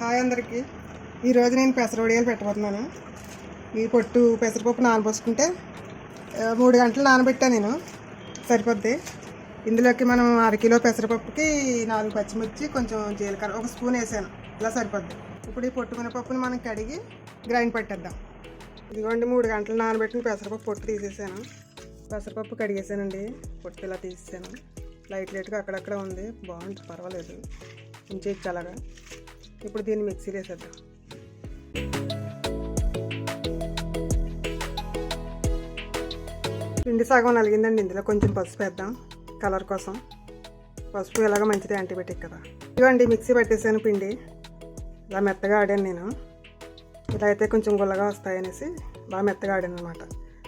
Hi అందరికీ. ఈరోజు నేను పెసర వడియాలు పెట్టబోతున్నాను. ఈ పొట్టు పెసరపప్పు నానబోసుకుంటే మూడు గంటలు నానబెట్టాను నేను. సరిపోద్ది. ఇందులోకి మనం అరకిలో పెసరపప్పుకి నాలుగు పచ్చిమిర్చి కొంచెం జీలకర్ర ఒక స్పూన్ వేసాను. ఇలా సరిపోద్ది. ఇప్పుడు ఈ పొట్టు మినపప్పుని మనం కడిగి గ్రైండ్ పెట్టేద్దాం. ఇదిగోండి మూడు గంటలు నానబెట్టిన పెసరపప్పు పొట్టు తీసేసాను. పెసరపప్పు కడిగేసానండి. పొట్టు ఇలా తీసేసాను. లైట్ లైట్గా అక్కడక్కడ ఉంది. బాగుంటుంది పర్వాలేదు. ఉంచేయచ్చు అలాగా. ఇప్పుడు దీన్ని మిక్సీలో వేసేద్దాం పిండి సగం నలిగిందండి ఇందులో కొంచెం పసుపు వేద్దాం కలర్ కోసం. పసుపు ఎలాగో మంచిది యాంటీబయాటిక్ కదా. ఇదిగోండి మిక్సీ పట్టేసాను పిండి. ఇలా మెత్తగా ఆడాను నేను. ఇలా అయితే కొంచెం గుల్లగా వస్తాయనేసి బాగా మెత్తగా ఆడాను అనమాట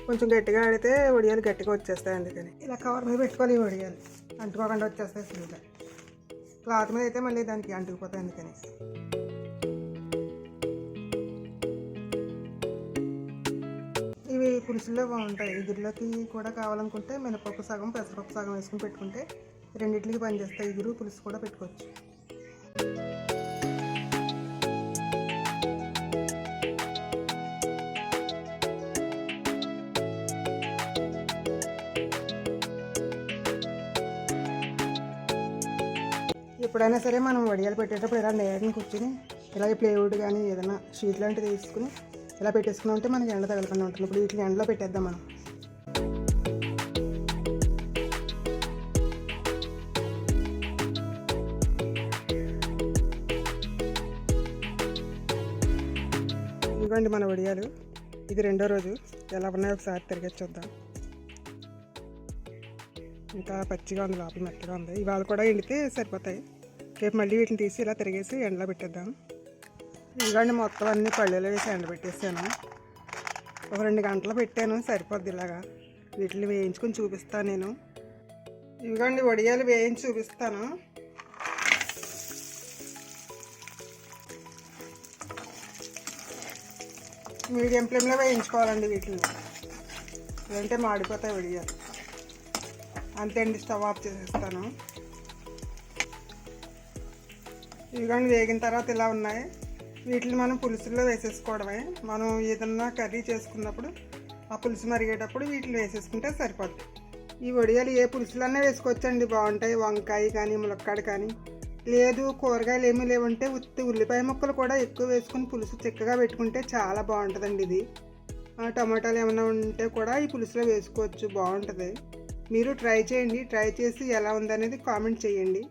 కొంచెం గట్టిగా ఆడితే ఒడియాలు గట్టిగా వచ్చేస్తాయి అందుకని. ఇలా కవర్ మీద పెట్టుకోవాలి ఈ వడియాలు. అంటుకోకుండా వచ్చేస్తాయి సులువుగా క్లాత్ మీద అయితే మళ్ళీ దానికి అంటుకుపోతాయి అందుకని ఇవి పులుసుల్లో బాగుంటాయి. ఇగురులోకి కూడా కావాలనుకుంటే మినపప్పు సగం పెసరపప్పు సగం వేసుకుని పెట్టుకుంటే రెండింటికి పనిచేస్తాయి. ఇగురు పులుసు కూడా పెట్టుకోవచ్చు. ఎప్పుడైనా సరే మనం వడియాలు పెట్టేటప్పుడు ఇలా నేరని కూర్చుని ఇలా ప్లేవుడ్ కానీ ఏదైనా షీట్ లాంటిది తీసుకుని ఇలా పెట్టేసుకున్నాం ఉంటే మనకి ఎండ తగలకుండా ఉంటుంది. ఇప్పుడు వీటిని ఎండలో పెట్టేద్దాం మనం. ఇదిగోండి మన వడియాలు. ఇది రెండో రోజు. ఎలా ఉన్నాయో ఒకసారి తిరిగి చూద్దాం. ఇంకా పచ్చిగా ఉంది లోపల మెత్తగా ఉంది. ఇవాళ కూడా ఎండితే సరిపోతాయి. రేపు మళ్ళీ వీటిని తీసి ఇలా తిరిగేసి ఎండలో పెట్టేద్దాం. ఇదిగోండి మొత్తం అన్ని పళ్ళెలో వేసి ఎండబెట్టేసాను. ఒక రెండు గంటలు పెట్టాను సరిపోద్ది ఇలాగా. వీటిని వేయించుకొని చూపిస్తాను నేను. ఇవిగోండి వడియాలు వేయించి చూపిస్తాను. మీడియం ఫ్లేమ్లో వేయించుకోవాలండి వీటిని. లేదంటే మాడిపోతాయి వడియాలు. అంతే అండి స్టవ్ ఆఫ్ చేసేస్తాను. ఇదిగోండి వేగిన తర్వాత ఇలా ఉన్నాయి. వీటిని మనం పులుసులో వేసేసుకోవడమే. మనం ఏదన్నా కర్రీ చేసుకున్నప్పుడు ఆ పులుసు మరిగేటప్పుడు వీటిని వేసేసుకుంటే సరిపోద్ది. ఈ వడియాలు ఏ పులుసులన్నా వేసుకోవచ్చండి బాగుంటాయి. వంకాయ కానీ ములక్కాడ కానీ. లేదు కూరగాయలు ఏమీ లేవంటే ఉత్తి ఉల్లిపాయ ముక్కలు కూడా ఎక్కువ వేసుకుని పులుసు చిక్కగా పెట్టుకుంటే చాలా బాగుంటుందండి ఇది. ఆ, టమాటాలు ఏమైనా ఉంటే కూడా ఈ పులుసులో వేసుకోవచ్చు బాగుంటుంది. మీరు ట్రై చేయండి ట్రై చేసి ఎలా ఉందనేది కామెంట్ చేయండి.